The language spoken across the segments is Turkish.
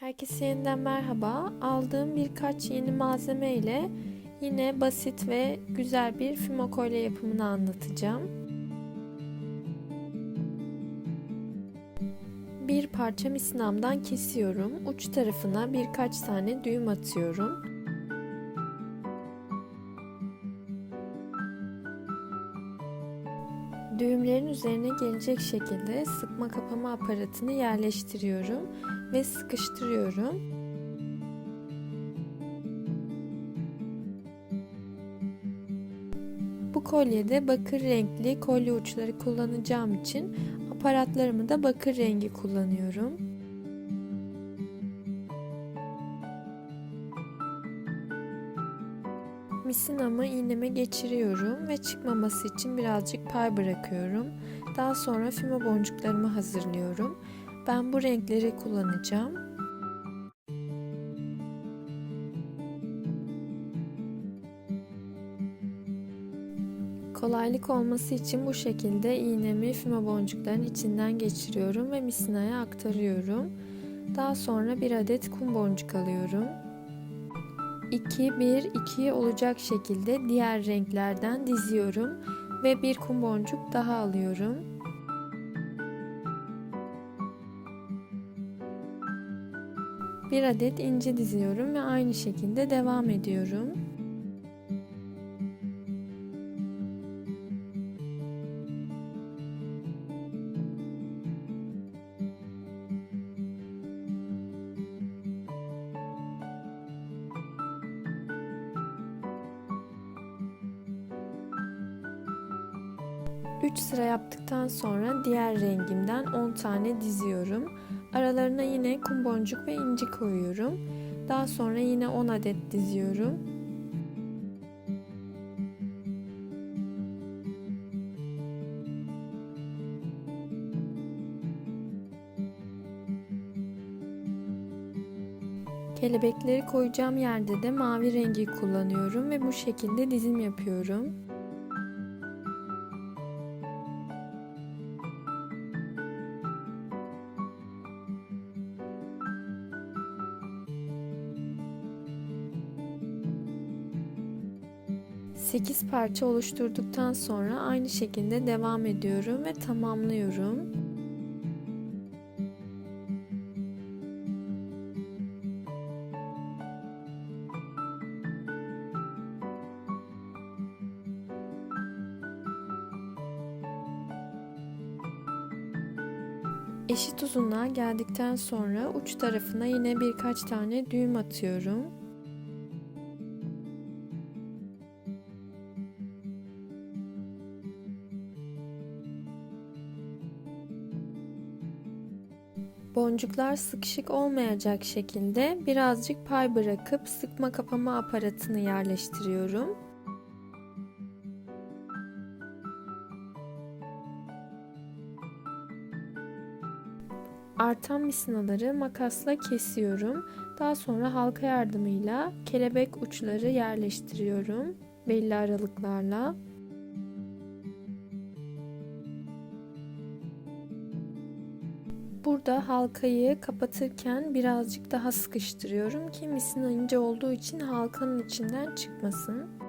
Herkese yeniden merhaba. Aldığım birkaç yeni malzeme ile yine basit ve güzel bir füme kolye yapımını anlatacağım. Bir parça misinamdan kesiyorum. Uç tarafına birkaç tane düğüm atıyorum. Düğümlerin üzerine gelecek şekilde sıkma kapama aparatını yerleştiriyorum ve sıkıştırıyorum. Bu kolyede bakır renkli kolye uçları kullanacağım için aparatlarımı da bakır rengi kullanıyorum. Misinamı iğneme geçiriyorum ve çıkmaması için birazcık pay bırakıyorum. Daha sonra füme boncuklarımı hazırlıyorum. Ben bu renkleri kullanacağım. Kolaylık olması için bu şekilde iğnemi füme boncuklarının içinden geçiriyorum ve misinaya aktarıyorum. Daha sonra bir adet kum boncuk alıyorum. 2 1 2 olacak şekilde diğer renklerden diziyorum ve bir kum boncuk daha alıyorum. Bir adet inci diziyorum ve aynı şekilde devam ediyorum. Üç sıra yaptıktan sonra diğer rengimden 10 tane diziyorum. Aralarına yine kum boncuk ve inci koyuyorum. Daha sonra yine 10 adet diziyorum. Kelebekleri koyacağım yerde de mavi rengi kullanıyorum ve bu şekilde dizim yapıyorum. Sekiz parça oluşturduktan sonra aynı şekilde devam ediyorum ve tamamlıyorum. Eşit uzunluğa geldikten sonra uç tarafına yine birkaç tane düğüm atıyorum. Boncuklar sıkışık olmayacak şekilde birazcık pay bırakıp sıkma kapama aparatını yerleştiriyorum. Artan misinaları makasla kesiyorum. Daha sonra halka yardımıyla kelebek uçları yerleştiriyorum belli aralıklarla. Burada halkayı kapatırken birazcık daha sıkıştırıyorum ki misina ince olduğu için halkanın içinden çıkmasın.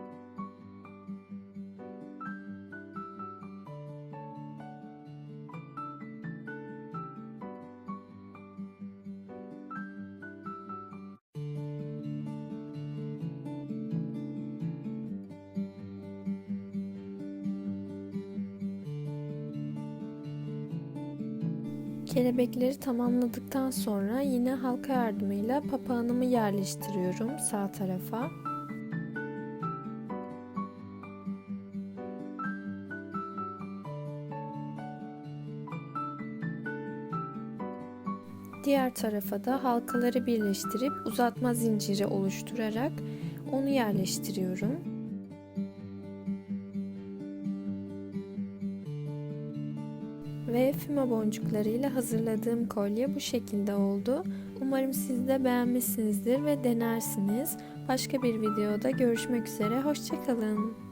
Kelebekleri tamamladıktan sonra yine halka yardımıyla papağanımı yerleştiriyorum sağ tarafa. Diğer tarafa da halkaları birleştirip uzatma zinciri oluşturarak onu yerleştiriyorum. Ve füme boncuklarıyla hazırladığım kolye bu şekilde oldu. Umarım siz de beğenmişsinizdir ve denersiniz. Başka bir videoda görüşmek üzere. Hoşçakalın.